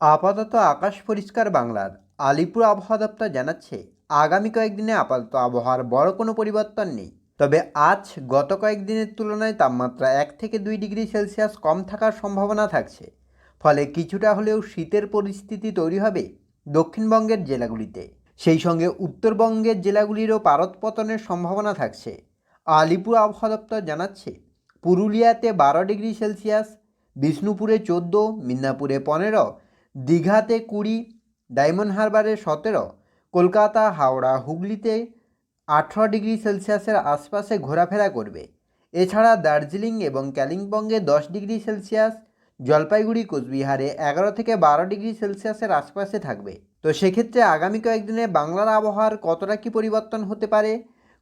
আপাতত আকাশ পরিষ্কার বাংলার। আলিপুর আবহাওয়া দপ্তর জানাচ্ছে, আগামী কয়েকদিনে আপাতত আবহাওয়ার বড় কোনো পরিবর্তন নেই। তবে আজ গত কয়েকদিনের তুলনায় তাপমাত্রা এক থেকে দুই ডিগ্রি সেলসিয়াস কম থাকার সম্ভাবনা থাকছে। ফলে কিছুটা হলেও শীতের পরিস্থিতি তৈরি হবে দক্ষিণবঙ্গের জেলাগুলিতে। সেই সঙ্গে উত্তরবঙ্গের জেলাগুলিরও পারদ পতনের সম্ভাবনা থাকছে। আলিপুর আবহাওয়া দপ্তর জানাচ্ছে, পুরুলিয়াতে বারো ডিগ্রি সেলসিয়াস, বিষ্ণুপুরে চোদ্দ, মিদনাপুরে পনেরো দীঘাতে কুড়ি, ডায়মন্ড হারবারে সতেরো, কলকাতা, হাওড়া, হুগলিতে আঠারো ডিগ্রি সেলসিয়াসের আশপাশে ঘোরাফেরা করবে। এছাড়া দার্জিলিং এবং কালিম্পংয়ে দশ ডিগ্রি সেলসিয়াস, জলপাইগুড়ি, কোচবিহারে এগারো থেকে বারো ডিগ্রি সেলসিয়াসের আশপাশে থাকবে। তো সেক্ষেত্রে আগামী কয়েকদিনে বাংলার আবহাওয়ার কতটা কী পরিবর্তন হতে পারে,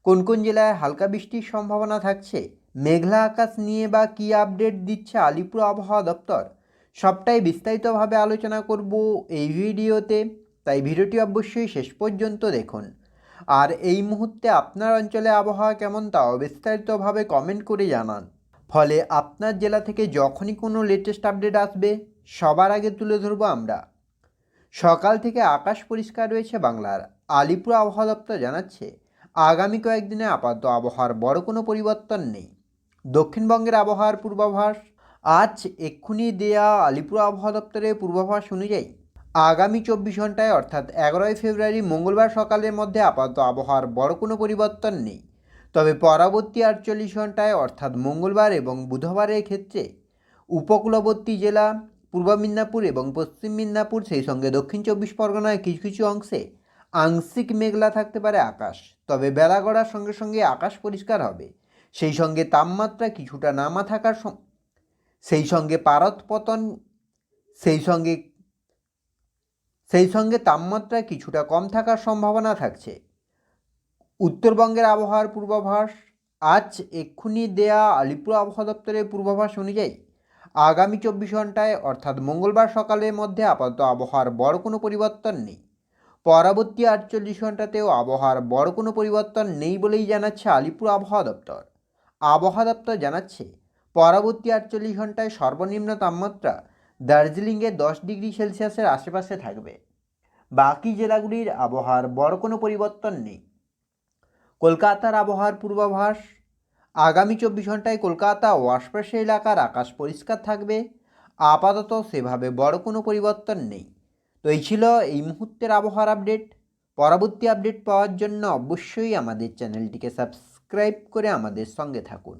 কোন কোন জেলায় হালকা বৃষ্টির সম্ভাবনা থাকছে, মেঘলা আকাশ নিয়ে বা কী আপডেট দিচ্ছে আলিপুর আবহাওয়া দপ্তর সবটাই বিস্তারিতভাবে আলোচনা করব এই ভিডিওতে। তাই ভিডিওটি অবশ্যই শেষ পর্যন্ত দেখুন। আর এই মুহূর্তে আপনার অঞ্চলে আবহাওয়া কেমন তাও বিস্তারিতভাবে কমেন্ট করে জানান। ফলে আপনার জেলা থেকে যখনই কোনো লেটেস্ট আপডেট আসবে, সবার আগে তুলে ধরবো আমরা। সকাল থেকে আকাশ পরিষ্কার রয়েছে বাংলার। আলিপুর আবহাওয়া দপ্তর জানাচ্ছে, আগামী কয়েকদিনে আপাতত আবহাওয়ার বড় কোনো পরিবর্তন নেই। দক্ষিণবঙ্গের আবহাওয়ার পূর্বাভাস আজ এক্ষুনি দেয়া আলিপুর আবহাওয়া দপ্তরের পূর্বাভাস অনুযায়ী আগামী চব্বিশ ঘন্টায়, অর্থাৎ এগারোই ফেব্রুয়ারি মঙ্গলবার সকালের মধ্যে আপাতত আবহাওয়ার বড় কোনো পরিবর্তন নেই। তবে পরবর্তী আটচল্লিশ ঘন্টায়, অর্থাৎ মঙ্গলবার এবং বুধবারের ক্ষেত্রে উপকূলবর্তী জেলা, পূর্ব মিদনাপুর এবং পশ্চিম মিদনাপুর, সেই সঙ্গে দক্ষিণ চব্বিশ পরগনায় কিছু কিছু অংশে আংশিক মেঘলা থাকতে পারে আকাশ। তবে বেলা গড়ার সঙ্গে সঙ্গে আকাশ পরিষ্কার হবে। সেই সঙ্গে তাপমাত্রা কিছুটা নামা থাকার সেই সঙ্গে পারদ পতন, সেই সঙ্গে সেই সঙ্গে তাপমাত্রা কিছুটা কম থাকার সম্ভাবনা থাকছে। উত্তরবঙ্গের আবহাওয়ার পূর্বাভাস, আজ এক্ষুনি দেয়া আলিপুর আবহাওয়া দপ্তরের পূর্বাভাস অনুযায়ী, আগামী চব্বিশ ঘন্টায় অর্থাৎ মঙ্গলবার সকালের মধ্যে আপাতত আবহাওয়ার বড় কোনো পরিবর্তন নেই। পরবর্তী আটচল্লিশ ঘন্টাতেও আবহাওয়ার বড় কোনো পরিবর্তন নেই বলেই জানাচ্ছে আলিপুর আবহাওয়া দপ্তর। আবহাওয়া দপ্তর জানাচ্ছে পরবর্তী আটচল্লিশ ঘন্টায় সর্বনিম্ন তাপমাত্রা দার্জিলিংয়ে দশ ডিগ্রি সেলসিয়াসের আশেপাশে থাকবে। বাকি জেলাগুলির আবহাওয়ার বড় কোনো পরিবর্তন নেই। কলকাতার আবহাওয়ার পূর্বাভাস, আগামী চব্বিশ ঘন্টায় কলকাতা ও আশপাশের এলাকার আকাশ পরিষ্কার থাকবে। আপাতত সেভাবে বড় কোনো পরিবর্তন নেই। তো এই ছিল এই মুহূর্তের আবহাওয়ার আপডেট। পরবর্তী আপডেট পাওয়ার জন্য অবশ্যই আমাদের চ্যানেলটিকে সাবস্ক্রাইব করে আমাদের সঙ্গে থাকুন।